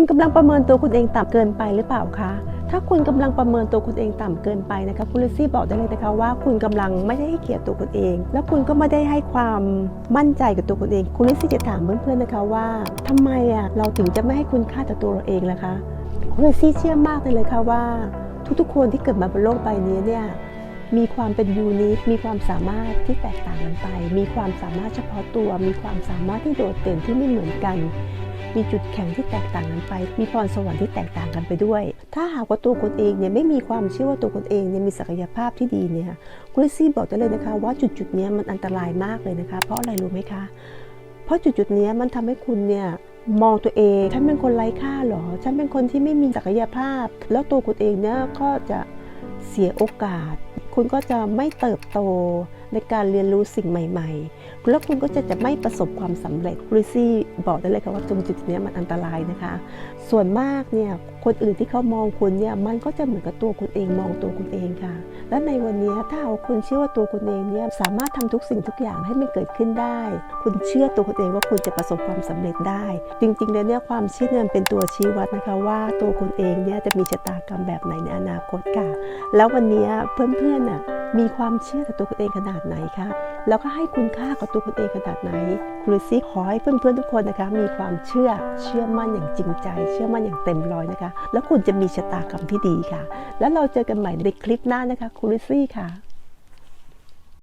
คุณกำลังประเมินตัวคุณเองต่ำเกินไปหรือเปล่าคะถ้าคุณกำลังประเมินตัวคุณเองต่ำเกินไปนะคะคุณลิซี่บอกได้เลยนะคะว่าคุณกำลังไม่ได้ให้เกียรติตัวคุณเอง แล้วคุณก็ไม่ได้ให้ความมั่นใจกับตัวคุณเอง คุณลิซี่จะถามเพื่อนๆนะคะว่าทำไมอะเราถึงจะไม่ให้คุณค่าต่อตัวเราเองล่ะคะคุณลิซซี่เชื่อมากเลยเลยค่ะว่า ทุกๆคนที่เกิดมาบนโลกใบนี้เนี่ยมีความเป็นยูนิค มีความสามารถที่แตกต่างกันไป มีความสามารถเฉพาะตัว มีความสามารถที่โดดเด่นที่ไม่เหมือนกัน มีจุดแข็งที่แตกต่างกันไป มีพรสวรรค์ที่แตกต่างกันไปด้วย ถ้าหากว่าตัวคนเองเนี่ยไม่มีความเชื่อว่าตัวคนเองเนี่ยมีศักยภาพที่ดีเนี่ยคุณลิซี่บอกได้เลยนะคะ ว่าจุดจุดนี้มันอันตรายมากเลยนะคะ เพราะอะไรรู้ไหมคะ เพราะจุดจุดนี้มันทำให้คุณเนี่ยมองตัวเองฉันเป็นคนไร้ค่าเหรอ ฉันเป็นคนที่ไม่มีศักยภาพ แล้วตัวคุณเองเนี่ยก็จะเสียโอกาส คุณก็จะไม่เติบโต ในการเรียนรู้สิ่งใหม่ ๆ แล้วคุณก็จะจะไม่ประสบความสำเร็จริซี่บอกได้เลยค่ะว่าตรงจุดนี้มันอันตรายนะคะ ส่วนมากเนี่ยคนอื่นที่เขามองคุณเนี่ยมันก็จะเหมือนกับตัวคุณเองมองตัวคุณเองค่ะ และในวันนี้ถ้าเอาคุณเชื่อว่าตัวคุณเองเนี่ยสามารถทำทุกสิ่งทุกอย่างให้มันเกิดขึ้นได้ คุณเชื่อตัวคุณเองว่าคุณจะประสบความสำเร็จได้ จริงๆแล้วเนี่ยความเชื่อเนี่ยเป็นตัวชี้วัดนะคะว่าตัวคุณเองเนี่ยจะมีชะตากรรมแบบไหนในอนาคตค่ะ แล้ววันนี้เพื่อนๆน่ะ มีความเชื่อต่อตัวคุณเองขนาดไหนคะแล้วก็ให้คุณค่ากับตัวคุณเองขนาดไหนครูซี่ขอให้เพื่อนๆทุกคนนะคะ มีความเชื่อเชื่อมั่นอย่างจริงใจ เชื่อมั่นอย่างเต็มร้อยนะคะ แล้วคุณจะมีชะตากรรมที่ดีค่ะ แล้วเราเจอกันใหม่ในคลิปหน้านะคะครูซี่ค่ะ